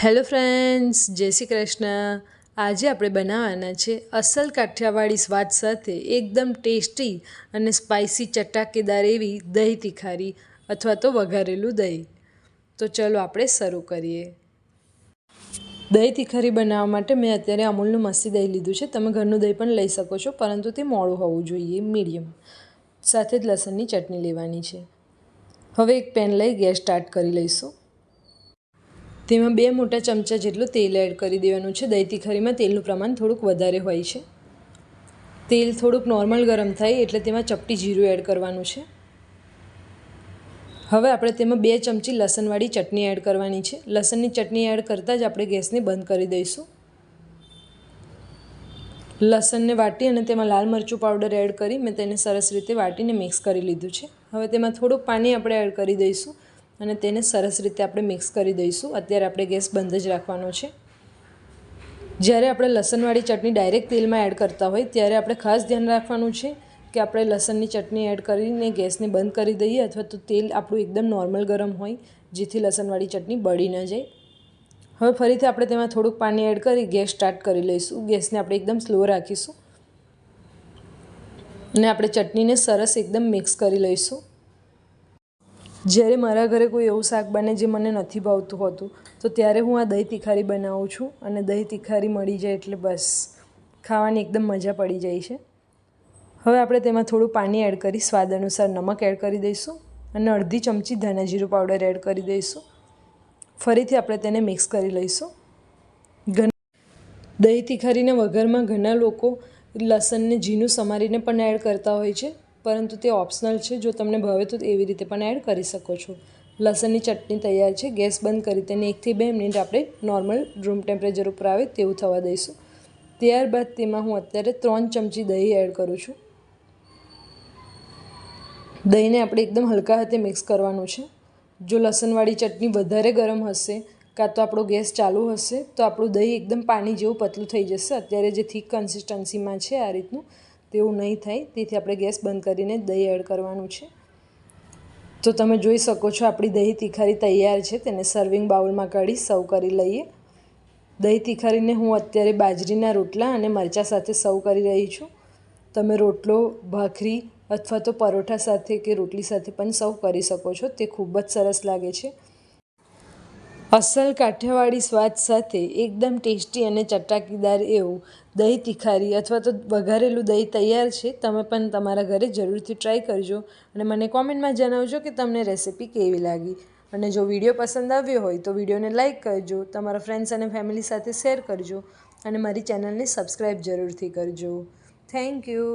Hello friends, જય શ્રી કૃષ્ણ. આજે આપણે બનાવવાના છે અસલ કાઠિયાવાડી સ્વાદ સાથે એકદમ ટેસ્ટી અને સ્પાઇસી ચટાકેદાર એવી દહીં તિખારી અથવા તો વઘારેલું દહીં. તો ચલો આપણે શરૂ કરીએ. દહીં તિખારી બનાવવા માટે મેં અત્યારે અમૂલનું મસ્તી દહીં લીધું છે. તમે ઘરનું દહીં પણ લઈ શકો છો, પરંતુ તે મોડું હોવું જોઈએ મીડિયમ સાથે જ લસણની ચટણી લેવાની છે. હવે એક પેન લઈ, ગેસ સ્ટાર્ટ કરી લઈશું. તેમાં બે મોટા ચમચા જેટલું તેલ એડ કરી દેવાનું છે. દહીં તિખારીમાં તેલનું પ્રમાણ થોડુંક વધારે હોય છે. તેલ થોડુંક નોર્મલ ગરમ થાય એટલે તેમાં ચપટી જીરું એડ કરવાનું છે. હવે આપણે તેમાં બે ચમચી લસણવાળી ચટણી એડ કરવાની છે. લસણની ચટણી એડ કરતાં જ આપણે ગેસને બંધ કરી દઈશું. લસણને વાટી અને તેમાં લાલ મરચું પાવડર એડ કરી મેં તેને સરસ રીતે વાટીને મિક્સ કરી લીધું છે. હવે તેમાં થોડુંક પાણી આપણે એડ કરી દઈશું. અને તેને સરસ રીતે આપણે મિક્સ કરી દઈશું. અત્યારે આપણે ગેસ બંધ જ રાખવાનો છે. જ્યારે આપણે લસણવાળી ચટણી ડાયરેક્ટ તેલમાં એડ કરતા હોય, ત્યારે આપણે ખાસ ધ્યાન રાખવાનું છે કે આપણે લસણની ચટણી એડ કરીને ગેસને બંધ કરી દઈએ અથવા તો તેલ આપણું એકદમ નોર્મલ ગરમ હોય, જેથી લસણવાળી ચટણી બળી ન જાય. હવે ફરીથી આપણે તેમાં થોડુંક પાણી એડ કરી ગેસ સ્ટાર્ટ કરી લઈશું. ગેસને આપણે એકદમ સ્લો રાખીશું. અને આપણે ચટણીને સરસ એકદમ મિક્સ કરી લઈશું. જ્યારે મારા ઘરે કોઈ એવું શાક બને જે મને નથી ભાવતું હોતું, તો ત્યારે હું આ દહીં તિખારી બનાવું છું અને દહીં તિખારી મળી જાય એટલે બસ. ખાવાની એકદમ મજા પડી જાય છે. હવે આપણે તેમાં થોડું પાણી એડ કરી, સ્વાદ અનુસાર નમક એડ કરી દઈશું અને અડધી ચમચી ધાણા જીરું પાવડર એડ કરી દઈશું. ફરીથી આપણે તેને મિક્સ કરી લઈશું. દહીં તિખારીના વઘારમાં ઘણા લોકો લસણને ઝીણું સમારીને પણ એડ કરતા હોય છે. પરંતુ તે ઓપ્શનલ છે જો તમને ભાવે તો એવી રીતે પણ એડ કરી શકો છો. લસણની ચટણી તૈયાર છે. ગેસ બંધ કરી તેને એકથી બે મિનિટ આપણે નોર્મલ રૂમ ટેમ્પરેચર ઉપર આવે તેવું થવા દઈશું. ત્યારબાદ તેમાં હું અત્યારે ત્રણ ચમચી દહીં એડ કરું છું. દહીંને આપણે એકદમ હલકા હાથે મિક્સ કરવાનું છે. જો લસણવાળી ચટણી વધારે ગરમ હશે કાં તો આપણો ગેસ ચાલુ હશે તો આપણું દહીં એકદમ પાણી જેવું પતલું થઈ જશે. અત્યારે જે થીક કન્સિસ્ટન્સીમાં છે આ રીતનું. તેવું નહીં થાય. તેથી આપણે ગેસ બંધ કરીને દહીં એડ કરવાનું છે. તો તમે જોઈ શકો છો આપણી દહીં તિખારી તૈયાર છે. તેને સર્વિંગ બાઉલમાં કાઢી સર્વ કરી લઈએ. દહીં તિખારીને હું અત્યારે બાજરીના રોટલા અને મરચાં સાથે સર્વ કરી રહી છું. તમે રોટલો, ભાખરી અથવા તો પરોઠા સાથે કે રોટલી સાથે પણ સર્વ કરી શકો છો. તે ખૂબ જ સરસ લાગે છે. અસલ કાઠિયાવાડી સ્વાદ સાથે એકદમ ટેસ્ટી અને ચટાકીદાર એવું દહીં તિખારી અથવા તો વઘારેલું દહીં તૈયાર છે, તમે પણ તમારા ઘરે જરૂરથી ટ્રાય કરજો અને મને કોમેન્ટમાં જણાવજો કે તમને રેસિપી કેવી લાગી. અને જો વીડિયો પસંદ આવ્યો હોય તો વિડીયોને લાઇક કરજો, તમારા ફ્રેન્ડ્સ અને ફેમિલી સાથે શેર કરજો અને મારી ચેનલને સબસ્ક્રાઈબ જરૂરથી કરજો. Thank you